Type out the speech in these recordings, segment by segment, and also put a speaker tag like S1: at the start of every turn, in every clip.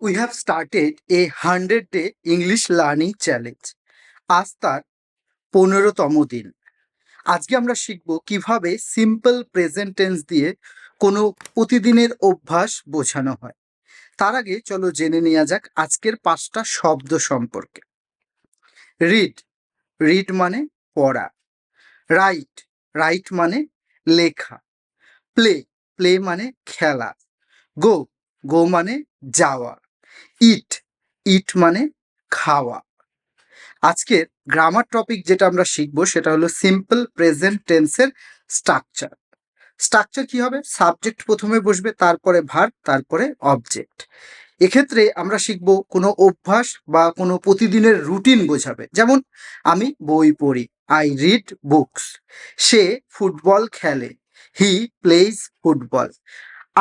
S1: we have started a 100 day English learning challenge. আজ তার পনেরোতম দিন। আজকে আমরা শিখব কীভাবে সিম্পল প্রেজেন্ট টেন্স দিয়ে কোনো প্রতিদিনের অভ্যাস বোঝানো হয়। তার আগে চলো জেনে নেওয়া যাক আজকের পাঁচটা শব্দ সম্পর্কে। রিড রিড মানে পড়া। রাইট রাইট মানে লেখা। প্লে প্লে মানে খেলা। গো গো মানে যাওয়া। ইট ইট মানে খাওয়া। আজকের গ্রামার টপিক যেটা আমরা শিখব সেটা হলো সিম্পল প্রেজেন্ট টেন্সের স্ট্রাকচার স্ট্রাকচার কি হবে? সাবজেক্ট প্রথমে বসবে, তারপরে ভার তারপরে অবজেক্ট এক্ষেত্রে আমরা শিখব কোনো অভ্যাস বা কোনো প্রতিদিনের রুটিন বোঝাবে। যেমন আমি বই পড়ি আই রিড বুকস সে ফুটবল খেলে হি প্লেজ ফুটবল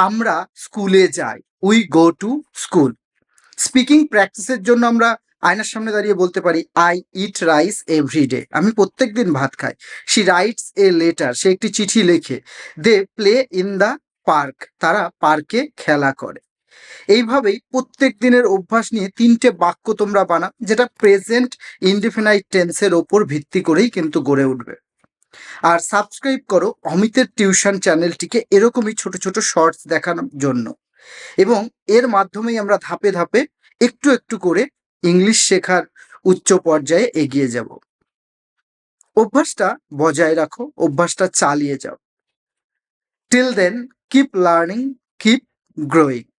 S1: আমরা স্কুলে যাই we go to school speaking প্র্যাকটিসের জন্য আমরা আয়নার সামনে দাঁড়িয়ে বলতে পারি আই ইট রাইস এভরিডে আমি প্রত্যেক দিন ভাত খাই। শি রাইটস এ লেটার সে একটি চিঠি লেখে। They play in the park তারা পার্কে খেলা করে। এইভাবেই প্রত্যেক দিনের অভ্যাস নিয়ে তিনটে বাক্য তোমরা বানাও, যেটা প্রেজেন্ট ইনডিফিনাইট টেন্সের ওপর ভিত্তি করেই কিন্তু গড়ে উঠবে। আর সাবস্ক্রাইব করো অমিতের টিউশন চ্যানেলটিকে এরকমই ছোট ছোট শর্টস দেখানোর জন্য। এবং এর মাধ্যমেই আমরা ধাপে ধাপে একটু একটু করে ইংলিশ শেখার উচ্চ পর্যায়ে এগিয়ে যাব। অভ্যাসটা বজায় রাখো, অভ্যাসটা চালিয়ে যাও। Till then keep learning keep growing